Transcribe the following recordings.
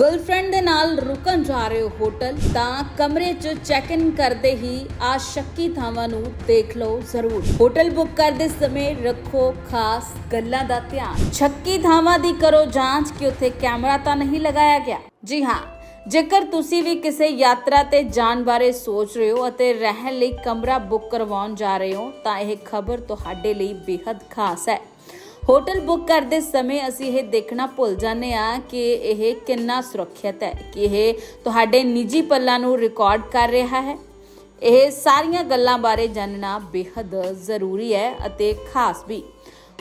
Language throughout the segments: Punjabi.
ਗਰਲਫ੍ਰੈਂਡ ਦੇ ਨਾਲ ਰੁਕਣ ਜਾ ਰਹੇ ਹੋ ਹੋਟਲ, ਤਾਂ ਕਮਰੇ 'ਚ ਚੈੱਕ ਇਨ ਕਰਦੇ ਹੀ ਆ ਸ਼ੱਕੀ ਥਾਵਾਂ ਨੂੰ ਦੇਖ ਲਓ ਜ਼ਰੂਰ। ਹੋਟਲ ਬੁੱਕ ਕਰਦੇ ਸਮੇਂ ਰੱਖੋ ਖਾਸ ਗੱਲਾਂ ਦਾ ਧਿਆਨ। ਸ਼ੱਕੀ ਥਾਵਾਂ ਦੀ ਕਰੋ ਜਾਂਚ ਕਿ ਉੱਥੇ ਕੈਮਰਾ ਤਾਂ ਨਹੀਂ ਲਗਾਇਆ ਗਿਆ। ਜੀ ਹਾਂ, ਜੇਕਰ ਤੁਸੀਂ ਵੀ ਕਿਸੇ ਯਾਤਰਾ ਤੇ ਜਾਣ ਬਾਰੇ ਸੋਚ ਰਹੇ ਹੋ ਅਤੇ ਰਹਿਣ ਲਈ ਕਮਰਾ ਬੁੱਕ ਕਰਵਾਉਣ ਜਾ ਰਹੇ ਹੋ, ਤਾਂ ਇਹ ਖਬਰ ਤੁਹਾਡੇ ਲਈ ਬੇहद ਖਾਸ ਹੈ। ਹੋਟਲ ਬੁੱਕ ਕਰਦੇ ਸਮੇਂ ਅਸੀਂ ਇਹ ਦੇਖਣਾ ਭੁੱਲ ਜਾਂਦੇ ਆ ਕਿ ਇਹ ਕਿੰਨਾ ਸੁਰੱਖਿਅਤ ਹੈ, ਕਿ ਇਹ ਤੁਹਾਡੇ ਨਿੱਜੀ ਪੱਲਾਂ ਨੂੰ ਰਿਕਾਰਡ ਕਰ ਰਿਹਾ ਹੈ। ਇਹ ਸਾਰੀਆਂ ਗੱਲਾਂ ਬਾਰੇ ਜਾਣਨਾ ਬੇहद ਜ਼ਰੂਰੀ ਹੈ ਅਤੇ ਖਾਸ ਵੀ।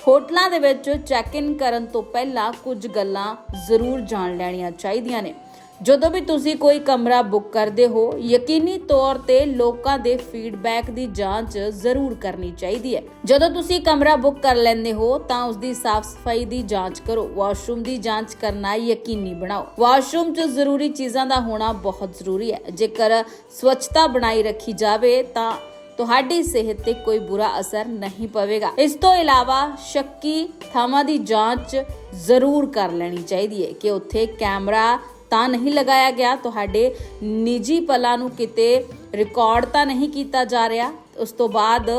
ਹੋਟਲਾਂ ਦੇ ਵਿੱਚ ਚੈੱਕ ਇਨ ਕਰਨ ਤੋਂ ਪਹਿਲਾਂ ਕੁਝ ਗੱਲਾਂ ਜ਼ਰੂਰ ਜਾਣ ਲੈਣੀਆਂ ਚਾਹੀਦੀਆਂ ਨੇ। ਜਦੋਂ ਵੀ ਤੁਸੀਂ ਕੋਈ ਕਮਰਾ ਬੁੱਕ ਕਰਦੇ ਹੋ, ਯਕੀਨੀ ਤੌਰ ਤੇ ਲੋਕਾਂ ਦੇ ਫੀਡਬੈਕ ਦੀ ਜਾਂਚ ਜ਼ਰੂਰ ਕਰਨੀ ਚਾਹੀਦੀ ਹੈ। ਜਦੋਂ ਤੁਸੀਂ ਕਮਰਾ ਬੁੱਕ ਕਰ ਲੈਂਦੇ ਹੋ, ਤਾਂ ਉਸ ਦੀ ਸਾਫ਼ ਸਫ਼ਾਈ ਦੀ ਜਾਂਚ ਕਰੋ, ਵਾਸ਼ਰੂਮ ਦੀ ਜਾਂਚ ਕਰਨਾ ਯਕੀਨੀ ਬਣਾਓ। ਵਾਸ਼ਰੂਮ 'ਚ ਜ਼ਰੂਰੀ ਚੀਜ਼ਾਂ ਦਾ ਹੋਣਾ ਬਹੁਤ ਜ਼ਰੂਰੀ ਹੈ। ਜੇਕਰ ਸਵੱਛਤਾ ਬਣਾਈ ਰੱਖੀ ਜਾਵੇ, ਤਾਂ ਤੁਹਾਡੀ ਸਿਹਤ ਤੇ ਕੋਈ ਬੁਰਾ ਅਸਰ ਨਹੀਂ ਪਵੇਗਾ। ਇਸ ਤੋਂ ਇਲਾਵਾ ਸ਼ੱਕੀ ਥਾਵਾਂ ਦੀ ਜਾਂਚ ਜ਼ਰੂਰ ਕਰ ਲੈਣੀ ਚਾਹੀਦੀ ਹੈ ਕਿ ਉੱਥੇ ਕੈਮਰਾ ਤਾਂ ਨਹੀਂ ਲਗਾਇਆ ਗਿਆ। ਤੁਹਾਡੇ ਨਿੱਜੀ ਪਲਾਂ ਨੂੰ ਕਿਤੇ ਰਿਕਾਰਡ ਤਾਂ ਨਹੀਂ ਕੀਤਾ ਜਾ ਰਿਹਾ। ਉਸ ਤੋਂ ਬਾਅਦ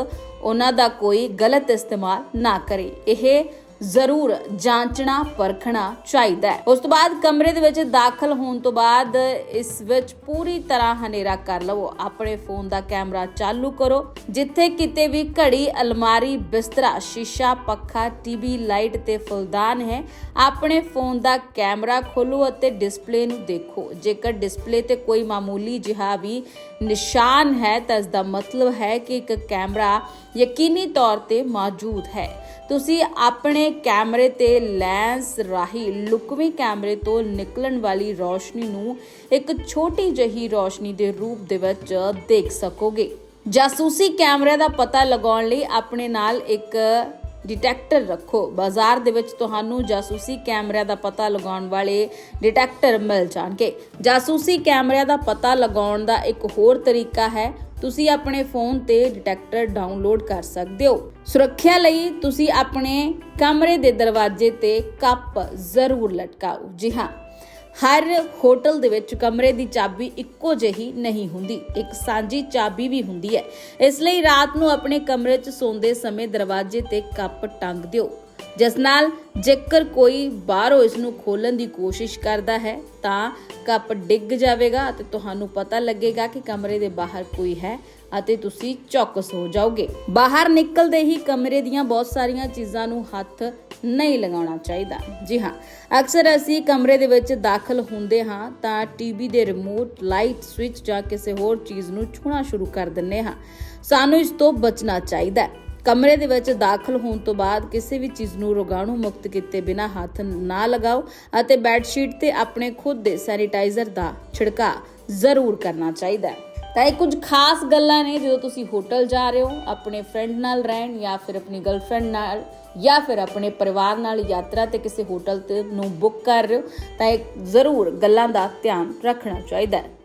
ਉਹਨਾਂ ਦਾ ਕੋਈ ਗਲਤ ਇਸਤੇਮਾਲ ਨਾ ਕਰੇ। ਇਹ ਜ਼ਰੂਰ ਜਾਂਚਣਾ, ਪਰਖਣਾ ਚਾਹੀਦਾ ਹੈ। ਉਸ ਤੋਂ ਬਾਅਦ ਕਮਰੇ ਦੇ ਵਿੱਚ ਦਾਖਲ ਹੋਣ ਤੋਂ ਬਾਅਦ ਇਸ ਵਿੱਚ ਪੂਰੀ ਤਰ੍ਹਾਂ ਹਨੇਰਾ ਕਰ ਲਵੋ। ਆਪਣੇ ਫੋਨ ਦਾ ਕੈਮਰਾ ਚਾਲੂ ਕਰੋ। ਜਿੱਥੇ ਕਿਤੇ ਵੀ ਘੜੀ, ਅਲਮਾਰੀ, ਬਿਸਤਰਾ, ਸ਼ੀਸ਼ਾ, ਪੱਖਾ, ਟੀਵੀ, ਲਾਈਟ ਤੇ ਫੁਲਦਾਨ ਹੈ, ਆਪਣੇ ਫੋਨ ਦਾ ਕੈਮਰਾ ਖੋਲੋ ਅਤੇ ਡਿਸਪਲੇ ਨੂੰ ਦੇਖੋ। ਜੇਕਰ ਡਿਸਪਲੇ ਤੇ ਕੋਈ ਮਾਮੂਲੀ ਜਿਹਾ ਵੀ ਨਿਸ਼ਾਨ ਹੈ, ਤਾਂ ਇਸ ਦਾ ਮਤਲਬ ਹੈ ਕਿ ਇੱਕ ਕੈਮਰਾ ਯਕੀਨੀ ਤੌਰ ਤੇ ਮੌਜੂਦ ਹੈ। ਤੁਸੀਂ ਆਪਣੇ ਕੈਮਰੇ ਤੇ ਲੈਂਸ ਰਾਹੀਂ ਲੁਕਵੇਂ ਕੈਮਰੇ ਤੋਂ ਨਿਕਲਣ ਵਾਲੀ ਰੋਸ਼ਨੀ ਨੂੰ ਇੱਕ ਛੋਟੀ ਜਿਹੀ ਰੋਸ਼ਨੀ ਦੇ ਰੂਪ ਦੇ ਵਿੱਚ ਦੇਖ ਸਕੋਗੇ। ਜਾਸੂਸੀ ਕੈਮਰੇ ਦਾ ਪਤਾ ਲਗਾਉਣ ਲਈ ਆਪਣੇ ਨਾਲ ਇੱਕ ਡਿਟੈਕਟਰ ਰੱਖੋ। ਬਾਜ਼ਾਰ ਦੇ ਵਿੱਚ ਤੁਹਾਨੂੰ ਜਾਸੂਸੀ ਕੈਮਰਿਆਂ ਦਾ ਪਤਾ ਲਗਾਉਣ ਵਾਲੇ ਡਿਟੈਕਟਰ ਮਿਲ ਜਾਣਗੇ। ਜਾਸੂਸੀ ਕੈਮਰਿਆਂ ਦਾ ਪਤਾ ਲਗਾਉਣ ਦਾ ਇੱਕ ਹੋਰ ਤਰੀਕਾ ਹੈ ਤੁਸੀਂ ਆਪਣੇ ਫੋਨ ਤੇ ਡਿਟੈਕਟਰ ਡਾਊਨਲੋਡ ਕਰ ਸਕਦੇ ਹੋ। ਸੁਰੱਖਿਆ ਲਈ ਤੁਸੀਂ ਆਪਣੇ ਕਮਰੇ ਦੇ ਦਰਵਾਜ਼ੇ ਤੇ ਕੱਪ ਜ਼ਰੂਰ ਲਟਕਾਓ। ਜੀ ਹਾਂ, ਹਰ ਹੋਟਲ ਦੇ ਵਿੱਚ ਕਮਰੇ ਦੀ ਚਾਬੀ ਇੱਕੋ ਜਿਹੀ ਨਹੀਂ ਹੁੰਦੀ, ਇੱਕ ਸਾਂਝੀ ਚਾਬੀ ਵੀ ਹੁੰਦੀ ਹੈ। ਇਸ ਲਈ ਰਾਤ ਨੂੰ ਆਪਣੇ ਕਮਰੇ 'ਚ ਸੌਂਦੇ ਸਮੇਂ ਦਰਵਾਜ਼ੇ ਤੇ ਕੱਪ ਟੰਗ ਦਿਓ। ਜਿਸ ਨਾਲ ਜੇਕਰ ਕੋਈ ਬਾਹਰੋਂ ਇਸ ਨੂੰ ਖੋਲਣ ਦੀ ਕੋਸ਼ਿਸ਼ ਕਰਦਾ ਹੈ, ਤਾਂ ਕੱਪ ਡਿੱਗ ਜਾਵੇਗਾ ਅਤੇ ਤੁਹਾਨੂੰ ਪਤਾ ਲੱਗੇਗਾ ਕਿ ਕਮਰੇ ਦੇ ਬਾਹਰ ਕੋਈ ਹੈ ਅਤੇ ਤੁਸੀਂ ਚੌਕਸ ਹੋ ਜਾਓਗੇ। ਬਾਹਰ ਨਿਕਲਦੇ ਹੀ ਕਮਰੇ ਦੀਆਂ ਬਹੁਤ ਸਾਰੀਆਂ ਚੀਜ਼ਾਂ ਨੂੰ ਹੱਥ ਨਹੀਂ ਲਗਾਉਣਾ ਚਾਹੀਦਾ। ਜੀ ਹਾਂ, ਅਕਸਰ ਅਸੀਂ ਕਮਰੇ ਦੇ ਵਿੱਚ ਦਾਖਲ ਹੁੰਦੇ ਹਾਂ ਤਾਂ ਟੀਵੀ ਦੇ ਰਿਮੋਟ ਲਾਈਟ ਸਵਿਚ ਜਾਂ ਕਿਸੇ ਹੋਰ ਚੀਜ਼ ਨੂੰ ਛੂਣਾ ਸ਼ੁਰੂ ਕਰ ਦਿੰਦੇ ਹਾਂ। ਸਾਨੂੰ ਇਸ ਤੋਂ ਬਚਣਾ ਚਾਹੀਦਾ ਹੈ। ਕਮਰੇ ਦੇ ਵਿੱਚ ਦਾਖਲ ਹੋਣ ਤੋਂ ਬਾਅਦ ਕਿਸੇ ਵੀ ਚੀਜ਼ ਨੂੰ ਰੋਗਾਣੂ ਮੁਕਤ ਕੀਤੇ ਬਿਨਾ ਹੱਥ ਨਾ ਲਗਾਓ ਅਤੇ ਬੈੱਡ ਸ਼ੀਟ ਤੇ ਆਪਣੇ ਖੁਦ ਦੇ ਸੈਨੀਟਾਈਜ਼ਰ ਦਾ ਛਿੜਕਾਅ ਜ਼ਰੂਰ ਕਰਨਾ ਚਾਹੀਦਾ ਹੈ। ਤਾਂ ਇਹ ਕੁਝ ਖਾਸ ਗੱਲਾਂ ਨੇ ਜਦੋਂ ਤੁਸੀਂ ਹੋਟਲ ਜਾ ਰਹੇ ਹੋ, ਆਪਣੇ ਫਰੈਂਡ ਨਾਲ ਰਹਿਣ ਜਾਂ ਫਿਰ ਆਪਣੀ ਗਰਲਫ੍ਰੈਂਡ ਨਾਲ ਜਾਂ ਫਿਰ ਆਪਣੇ ਪਰਿਵਾਰ ਨਾਲ ਯਾਤਰਾ ਤੇ ਕਿਸੇ ਹੋਟਲ ਤੇ ਨੂੰ ਬੁੱਕ ਕਰ ਰਹੇ ਹੋ, ਤਾਂ ਇਹ ਜ਼ਰੂਰ ਗੱਲਾਂ ਦਾ ਧਿਆਨ ਰੱਖਣਾ ਚਾਹੀਦਾ ਹੈ।